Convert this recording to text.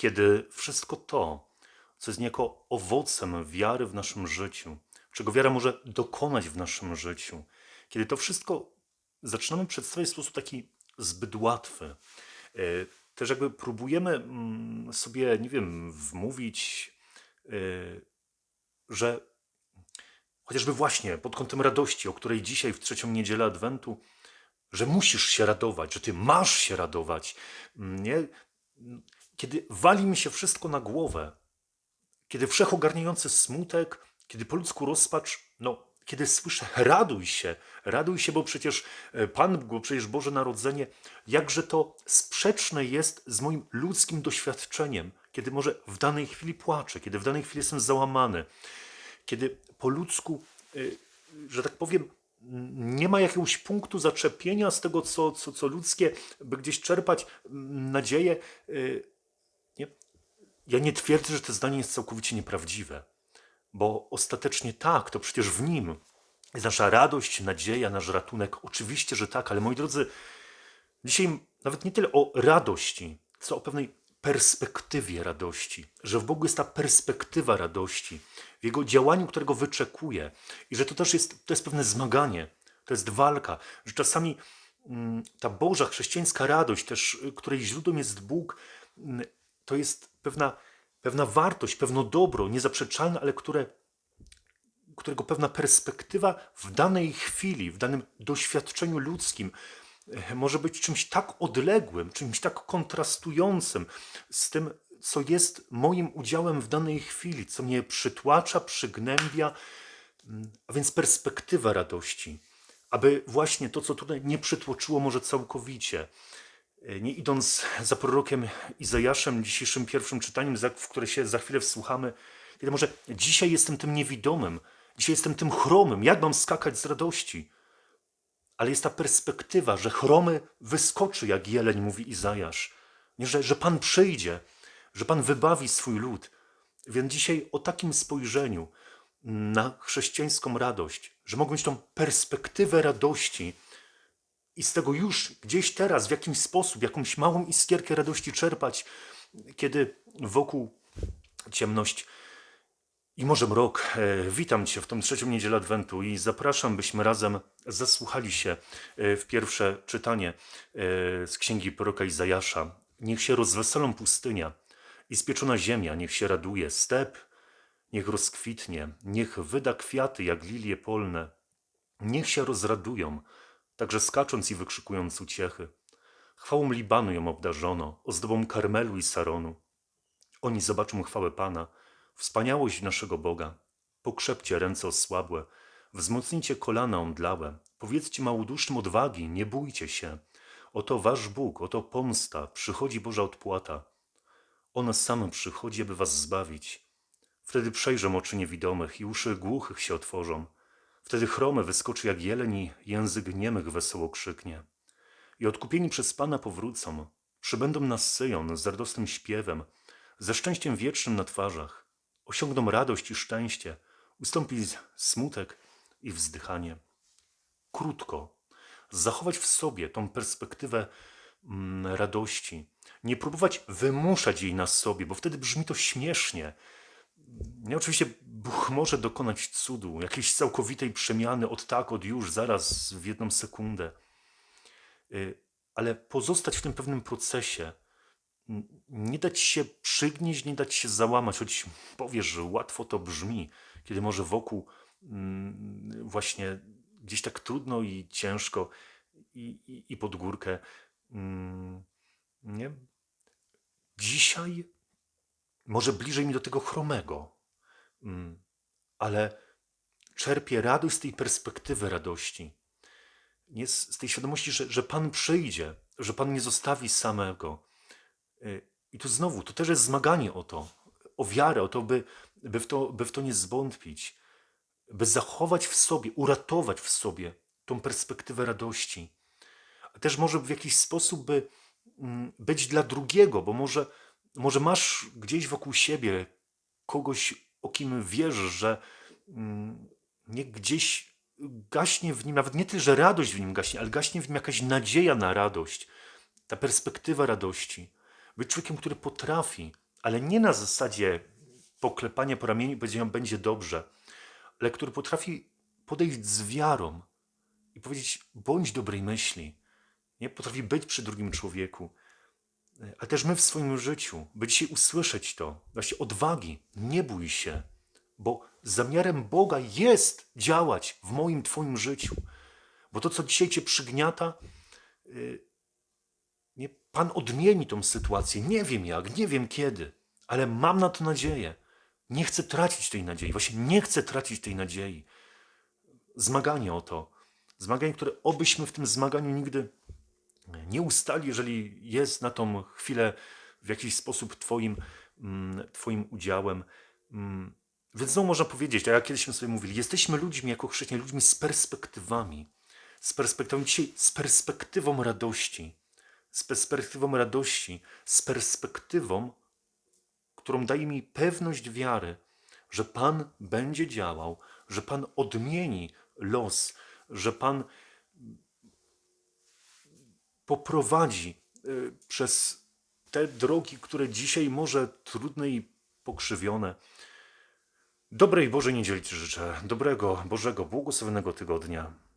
kiedy wszystko to, co jest niejako owocem wiary w naszym życiu, czego wiara może dokonać w naszym życiu, kiedy to wszystko zaczynamy przedstawiać w sposób taki zbyt łatwy, e, też jakby próbujemy mm, sobie, nie wiem, wmówić, e, że chociażby właśnie pod kątem radości, o której dzisiaj w trzecią niedzielę Adwentu, że musisz się radować, że ty masz się radować, mm, nie? Kiedy wali mi się wszystko na głowę, kiedy wszechogarniający smutek, kiedy po ludzku rozpacz, no, kiedy słyszę raduj się, raduj się, bo przecież e, Pan, bo przecież Boże Narodzenie, jakże to sprzeczne jest z moim ludzkim doświadczeniem, kiedy może w danej chwili płaczę, kiedy w danej chwili jestem załamany, kiedy po ludzku, e, że tak powiem, nie ma jakiegoś punktu zaczepienia z tego, co, co, co ludzkie, by gdzieś czerpać nadzieję. Nie? Ja nie twierdzę, że to zdanie jest całkowicie nieprawdziwe, bo ostatecznie tak, to przecież w nim jest nasza radość, nadzieja, nasz ratunek. Oczywiście, że tak, ale moi drodzy, dzisiaj nawet nie tyle o radości, co o pewnej perspektywie radości, że w Bogu jest ta perspektywa radości, w Jego działaniu, którego wyczekuje i że to też jest, to jest pewne zmaganie, to jest walka, że czasami mm, ta Boża chrześcijańska radość, też y, której źródłem jest Bóg, mm, to jest pewna, pewna wartość, pewne dobro niezaprzeczalne, ale które, którego pewna perspektywa w danej chwili, w danym doświadczeniu ludzkim e, może być czymś tak odległym, czymś tak kontrastującym z tym, co jest moim udziałem w danej chwili, co mnie przytłacza, przygnębia, mm, a więc perspektywa radości. Aby właśnie to, co tutaj nie przytłoczyło może całkowicie, nie idąc za prorokiem Izajaszem, dzisiejszym pierwszym czytaniem, w które się za chwilę wsłuchamy, kiedy może dzisiaj jestem tym niewidomym, dzisiaj jestem tym chromym, jak mam skakać z radości? Ale jest ta perspektywa, że chromy wyskoczy, jak jeleń, mówi Izajasz, nie, że, że Pan przyjdzie, że Pan wybawi swój lud. Więc dzisiaj o takim spojrzeniu na chrześcijańską radość, że mogę mieć tą perspektywę radości, i z tego już gdzieś teraz w jakimś sposób, jakąś małą iskierkę radości czerpać, kiedy wokół ciemność i może mrok. E, witam Cię w tą trzecią niedzielę Adwentu i zapraszam, byśmy razem zasłuchali się e, w pierwsze czytanie e, z księgi proroka Izajasza. Niech się rozweselą pustynia i spieczona ziemia, niech się raduje step, niech rozkwitnie, niech wyda kwiaty jak lilie polne, niech się rozradują także skacząc i wykrzykując uciechy. Chwałą Libanu ją obdarzono, ozdobą Karmelu i Saronu. Oni zobaczą chwałę Pana, wspaniałość naszego Boga. Pokrzepcie ręce osłabłe, wzmocnijcie kolana omdlałe, powiedzcie małodusznym odwagi, nie bójcie się. Oto wasz Bóg, oto pomsta, przychodzi Boża odpłata. Ona sama przychodzi, aby was zbawić. Wtedy przejrzą oczy niewidomych i uszy głuchych się otworzą. Wtedy chrome wyskoczy jak jeleń i język niemych wesoło krzyknie. I odkupieni przez Pana powrócą, przybędą nas Syjon z radosnym śpiewem, ze szczęściem wiecznym na twarzach. Osiągną radość i szczęście, ustąpi smutek i wzdychanie. Krótko, zachować w sobie tą perspektywę mm, radości, nie próbować wymuszać jej na sobie, bo wtedy brzmi to śmiesznie, nie, oczywiście Bóg może dokonać cudu, jakiejś całkowitej przemiany od tak, od już, zaraz, w jedną sekundę. Y, ale pozostać w tym pewnym procesie, nie dać się przygnieść, nie dać się załamać, choć powiesz, że łatwo to brzmi, kiedy może wokół mm, właśnie gdzieś tak trudno i ciężko i, i, i pod górkę. Mm, nie? Dzisiaj może bliżej mi do tego chromego, ale czerpię radość z tej perspektywy radości. Nie z, z tej świadomości, że, że Pan przyjdzie, że Pan nie zostawi samego. Y, I tu znowu, to też jest zmaganie o to, o wiarę, o to, by, by, w, to, by w to nie zwątpić, by zachować w sobie, uratować w sobie tą perspektywę radości. A też może w jakiś sposób by mm, być dla drugiego, bo może może masz gdzieś wokół siebie kogoś, o kim wierzysz, że mm, nie gdzieś gaśnie w nim, nawet nie tyle, że radość w nim gaśnie, ale gaśnie w nim jakaś nadzieja na radość, ta perspektywa radości. Być człowiekiem, który potrafi ale nie na zasadzie poklepania po ramieniu i powiedzenia będzie dobrze, ale który potrafi podejść z wiarą i powiedzieć bądź dobrej myśli. Nie potrafi być przy drugim człowieku, ale też my w swoim życiu, by dzisiaj usłyszeć to, właśnie odwagi, nie bój się, bo zamiarem Boga jest działać w moim, Twoim życiu. Bo to, co dzisiaj Cię przygniata, y, nie, Pan odmieni tą sytuację. Nie wiem jak, nie wiem kiedy, ale mam na to nadzieję. Nie chcę tracić tej nadziei. Właśnie nie chcę tracić tej nadziei. Zmaganie o to. Zmaganie, które obyśmy w tym zmaganiu nigdy nie ustali, jeżeli jest na tą chwilę w jakiś sposób Twoim, mm, twoim udziałem. Mm, Więc znowu można powiedzieć, tak jak kiedyśmy sobie mówili, jesteśmy ludźmi jako chrześcijanie, ludźmi z perspektywami. Z perspektywą dzisiaj, z perspektywą radości. Z perspektywą radości, z perspektywą, którą daje mi pewność wiary, że Pan będzie działał, że Pan odmieni los, że Pan poprowadzi y, przez te drogi, które dzisiaj może trudne i pokrzywione. Dobrej Bożej niedzieli Ci życzę, dobrego, Bożego, błogosławionego tygodnia.